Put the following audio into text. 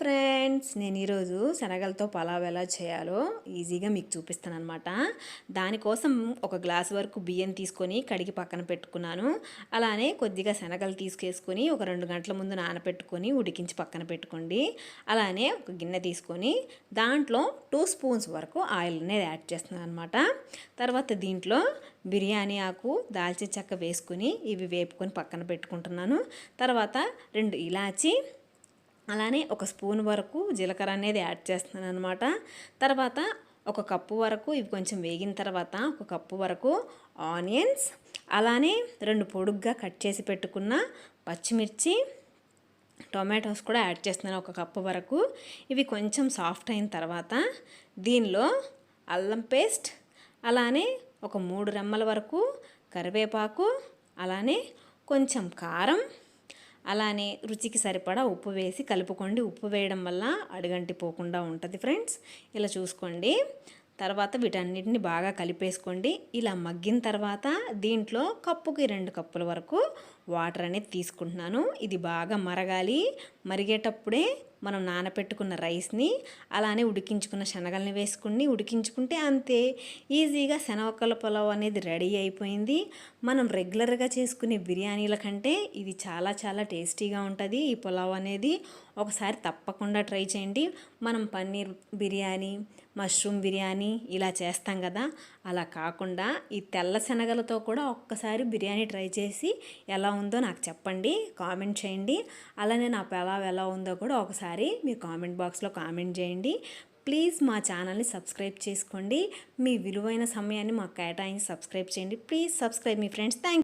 Friends నేను ఈరోజు శనగలతో పలావ్ ఎలా చేయాలో ఈజీగా మీకు చూపిస్తాను అనమాట దానికోసం ఒక గ్లాస్ వరకు బియ్యం తీసుకొని కడిగి పక్కన పెట్టుకున్నాను. అలానే కొద్దిగా శనగలు తీసుకేసుకొని ఒక రెండు గంటల ముందు నానబెట్టుకొని ఉడికించి పక్కన పెట్టుకోండి. అలానే ఒక గిన్నె తీసుకొని దాంట్లో టూ స్పూన్స్ వరకు ఆయిల్ అనేది యాడ్ చేస్తున్నాను అనమాట తర్వాత దీంట్లో బిర్యానీ ఆకు దాల్చిన చెక్క వేసుకుని ఇవి వేపుకొని పక్కన పెట్టుకుంటున్నాను. తర్వాత రెండు ఇలాచి అలానే ఒక స్పూన్ వరకు జీలకర్ర అనేది యాడ్ చేస్తున్నాను అనమాట తర్వాత ఒక కప్పు వరకు ఇవి కొంచెం వేగిన తర్వాత ఒక కప్పు వరకు ఆనియన్స్ అలానే రెండు పొడుగ్గా కట్ చేసి పెట్టుకున్న పచ్చిమిర్చి టొమాటోస్ కూడా యాడ్ చేస్తున్నాను ఒక కప్పు వరకు. ఇవి కొంచెం సాఫ్ట్ అయిన తర్వాత దీనిలో అల్లం పేస్ట్ అలానే ఒక మూడు రెమ్మల వరకు కరివేపాకు అలానే కొంచెం కారం అలానే రుచికి సరిపడా ఉప్పు వేసి కలుపుకోండి. ఉప్పు వేయడం వల్ల అడుగంటి పోకుండా ఉంటుంది ఫ్రెండ్స్. ఇలా చూసుకోండి. తర్వాత వీటన్నిటిని బాగా కలిపేసుకోండి. ఇలా మగ్గిన తర్వాత దీంట్లో కప్పుకి రెండు కప్పుల వరకు వాటర్ అనేది తీసుకుంటున్నాను. ఇది బాగా మరగాలి. మరిగేటప్పుడే మనం నానపెట్టుకున్న రైస్ని అలానే ఉడికించుకున్న శనగల్ని వేసుకుని ఉడికించుకుంటే అంతే ఈజీగా శనగకల పులావ్ అనేది రెడీ అయిపోయింది. మనం రెగ్యులర్గా చేసుకునే బిర్యానీల కంటే ఇది చాలా చాలా టేస్టీగా ఉంటుంది ఈ పులావ్ అనేది. ఒకసారి తప్పకుండా ట్రై చేయండి. మనం పన్నీర్ బిర్యానీ మష్రూమ్ బిర్యానీ ఇలా చేస్తాం కదా అలా కాకుండా ఈ తెల్ల శనగలతో కూడా ఒక్కసారి బిర్యానీ ట్రై చేసి ఎలా ఉందో నాకు చెప్పండి కామెంట్ చేయండి. అలానే నా పలావ్ ఎలా ఉందో కూడా ఒకసారి ఒకసారి మీరు కామెంట్ బాక్స్లో కామెంట్ చేయండి. ప్లీజ్ మా ఛానల్ని సబ్స్క్రైబ్ చేసుకోండి. మీ విలువైన సమయాన్ని మాకు కేటాయించి సబ్స్క్రైబ్ చేయండి. ప్లీజ్ సబ్స్క్రైబ్ మీ ఫ్రెండ్స్. థ్యాంక్